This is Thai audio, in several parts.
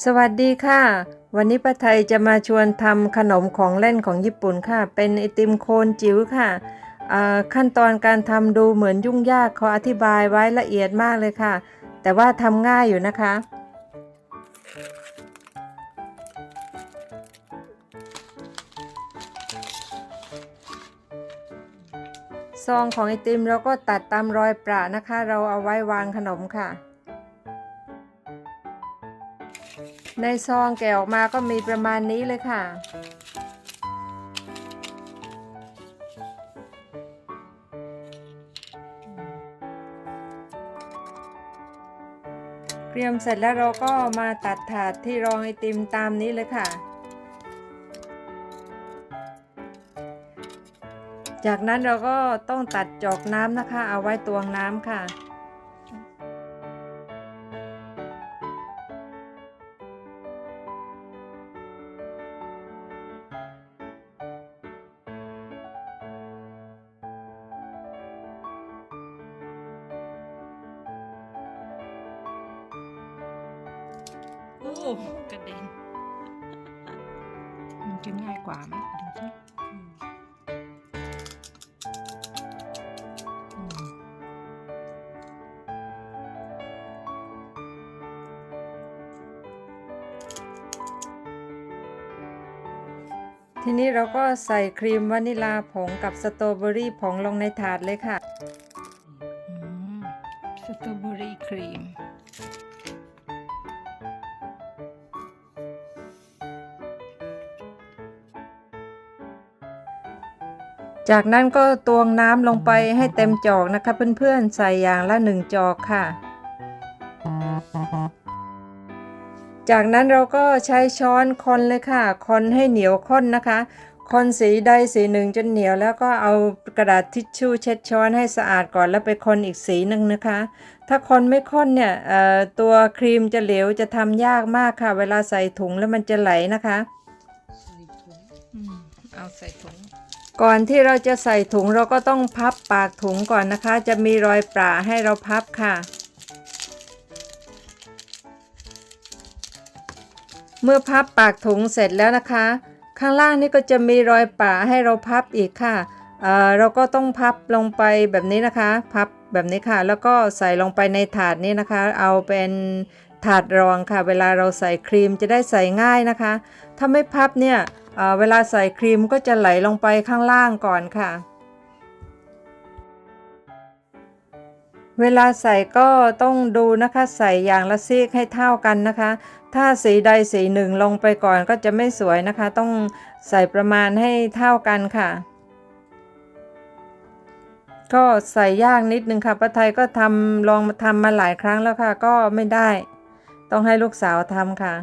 สวัสดีค่ะ วันนี้ป้าไทยจะมาชวนทำขนมของเล่นของญี่ปุ่นค่ะ เป็นไอติมโคนจิ๋วค่ะ ขั้นตอนการทำดูเหมือนยุ่งยากเขาอธิบายไว้ละเอียดมากเลยค่ะ แต่ว่าทำง่ายอยู่นะคะ ซองของไอติมเราก็ตัดตามรอยประนะคะ เราเอาไว้วางขนมค่ะ ในซองแกะออกมาก็มีประมาณนี้เลยค่ะ เตรียมเสร็จแล้วเราก็มาตัดถาดที่รองไอติมตามนี้เลยค่ะ จากนั้นเราก็ต้องตัดจอกน้ำนะคะ เอาไว้ตวงน้ำค่ะ โอ้กระเด็น มันจะง่ายกว่าไหมดูสิอืมอืมทีนี้เราก็ใส่ครีมวานิลาผงกับสตรอเบอรี่ผงลงในถาดเลยค่ะอืมสตรอเบอรี่ครีม จากนั้นก็ตวงน้ำลงไปให้เต็มจอกนะคะเพื่อนๆ ใส่อย่างละหนึ่งจอกค่ะ จากนั้นเราก็ใช้ช้อนคนเลยค่ะ คนให้เหนียวข้นนะคะ คนสีใดสีหนึ่งจนเหนียวแล้วก็เอากระดาษทิชชู่เช็ดช้อนให้สะอาดก่อนแล้วไปคนอีกสีหนึ่งนะคะ ถ้าคนไม่ข้นเนี่ยตัวครีมจะเหลวจะทำยากมากค่ะ เวลาใส่ถุงแล้วมันจะไหลนะคะใส่ถุงเอาใส่ถุง ก่อนที่เราจะใส่ถุงเราก็ต้องพับปากถุงก่อนนะคะ จะมีรอยปราให้เราพับค่ะ เมื่อพับปากถุงเสร็จแล้วนะคะ ข้างล่างนี่ก็จะมีรอยปราให้เราพับอีกค่ะเออเราก็ต้องพับลงไปแบบนี้นะคะ พับแบบนี้ค่ะ แล้วก็ใส่ลงไปในถาดนี้นะคะ เอาเป็นถาดรองค่ะ เวลาเราใส่ครีมจะได้ใส่ง่ายนะคะ ถ้าไม่พับเนี่ยเเวลาใส่ครีมก็จะไหลลงไปข้างล่างก่อนค่ะ เวลาใส่ก็ต้องดูนะคะใส่อย่างละซีกให้เท่ากันนะคะ ถ้าสีใดสีหนึ่งลงไปก่อนก็จะไม่สวยนะคะ ต้องใส่ประมาณให้เท่ากันค่ะ ก็ใส่ยากนิดนึงค่ะป้าไทยก็ทำลองทำมาหลายครั้งแล้วค่ะ ก็ไม่ได้ ต้องให้ลูกสาวทำค่ะ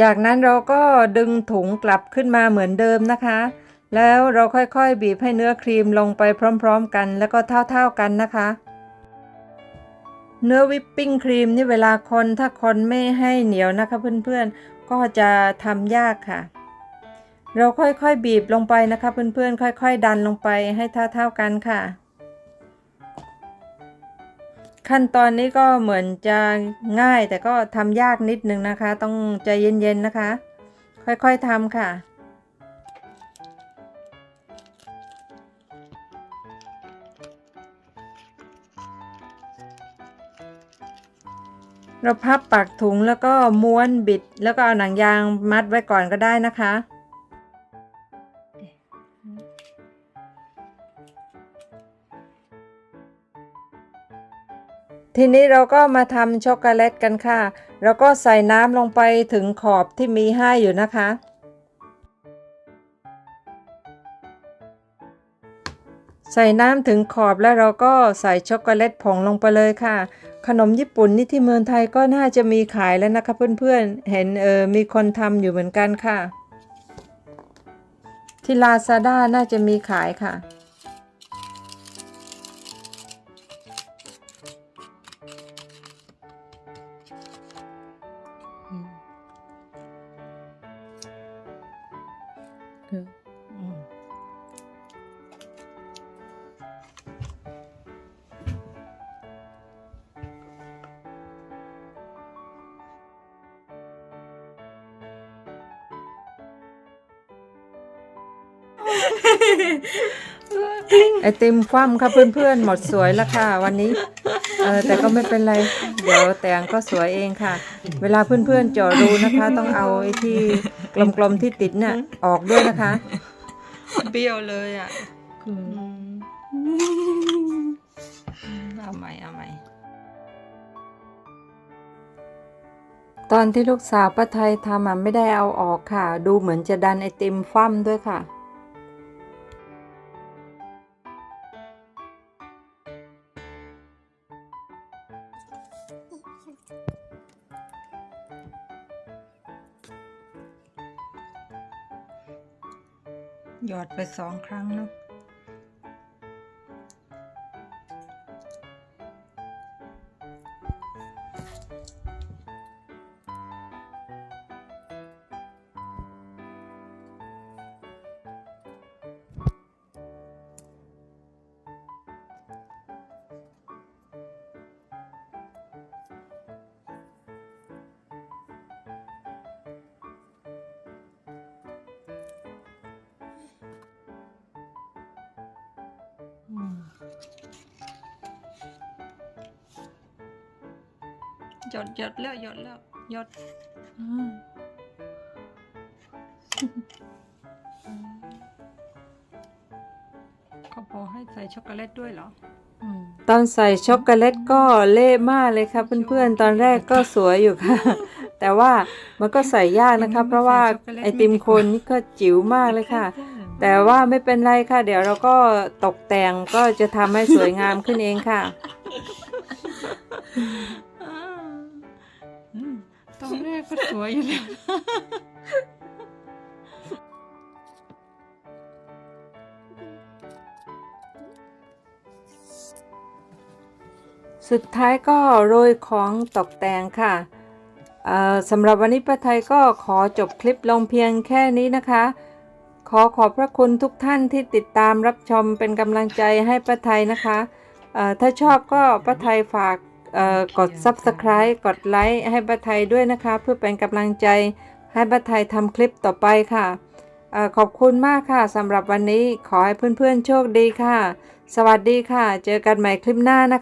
จากนั้นเราก็ดึงถุงกลับขึ้นมาเหมือนเดิมนะคะ แล้วเราค่อยๆ บีบให้เนื้อครีมลงไปพร้อมๆกัน แล้วก็เท่าๆกันนะคะ เนื้อวิปปิ้งครีมนี่เวลาคนถ้าคนไม่ให้เหนียวนะคะเพื่อนๆ ก็จะทำยากค่ะ เราค่อยๆ บีบลงไปนะคะเพื่อนๆ ค่อย ๆ ดันลงไปให้เท่าๆกันค่ะ ขั้นตอนนี้ก็เหมือนจะง่ายแต่ก็ทำยากนิดนึงนะคะ ต้องใจเย็นๆนะคะ ค่อยๆทำค่ะเราพับปากถุงแล้วก็ม้วนบิด แล้วก็เอาหนังยางมัดไว้ก่อนก็ได้นะคะ ทีนี้เราก็มาทำช็อกโกแลตกันค่ะ แล้วก็ใส่น้ำลงไปถึงขอบที่มีให้อยู่นะคะ ใส่น้ำถึงขอบแล้วเราก็ใส่ช็อกโกแลตผงลงไปเลยค่ะ ขนมญี่ปุ่นนี่ที่เมืองไทยก็น่าจะมีขายแล้วนะคะเพื่อนๆ เห็นเออมีคนทำอยู่เหมือนกันค่ะ ที่ลาซาด้าน่าจะมีขายค่ะ เธอไอติมคว่ำค่ะเพื่อนๆ หมดสวยแล้วค่ะ วันนี้ เออแต่ก็ไม่เป็นไร เดี๋ยวแต่งก็สวยเองค่ะ เวลาเพื่อนๆเจาะรูนะคะ ต้องเอาไอ้ที่กลมๆที่ติดเนี่ยออกด้วยนะคะ เบี้ยวเลยอะเอาใหม่เอาใหม่ตอนที่ลูกสาวป้าไทยทำอะไม่ได้เอาออกค่ะ ดูเหมือนจะดันไอติมคว่ำด้วยค่ะ หยอดไปสองครั้งเนาะ หยดหยดแล้วหยดแล้วหยดอืมเขาบอกให้ใส่ช็อกโกแลตด้วยเหรออืมตอนใส่ช็อกโกแลตก็เละมากเลยค่ะเพื่อนๆ ตอนแรกก็สวยอยู่ค่ะ แต่ว่ามันก็ใส่ยากนะคะ เพราะว่าไอติมโคนนี่ก็จิ๋วมากเลยค่ะ แต่ว่าไม่เป็นไรค่ะ เดี๋ยวเราก็ตกแต่งก็จะทำให้สวยงามขึ้นเองค่ะอ่าอืมตอนแรกก็สวยอยู่แล้วสุดท้ายก็โรยของตกแต่งค่ะเอ่อสำหรับวันนี้ป้าไทยก็ขอจบคลิปลงเพียงแค่นี้นะคะ ขอขอบพระคุณทุกท่านที่ติดตามรับชมเป็นกำลังใจให้ป้าไทยนะคะถ้าชอบก็ป้าไทยฝากกด Subscribe กดไลค์ให้ป้าไทยด้วยนะคะ เพื่อเป็นกำลังใจให้ป้าไทยทำคลิปต่อไปค่ะอขอบคุณมากค่ะสำหรับวันนี้ขอให้เพื่อนๆโชคดีค่ะ สวัสดีค่ะ เจอกันใหม่คลิปหน้านะคะ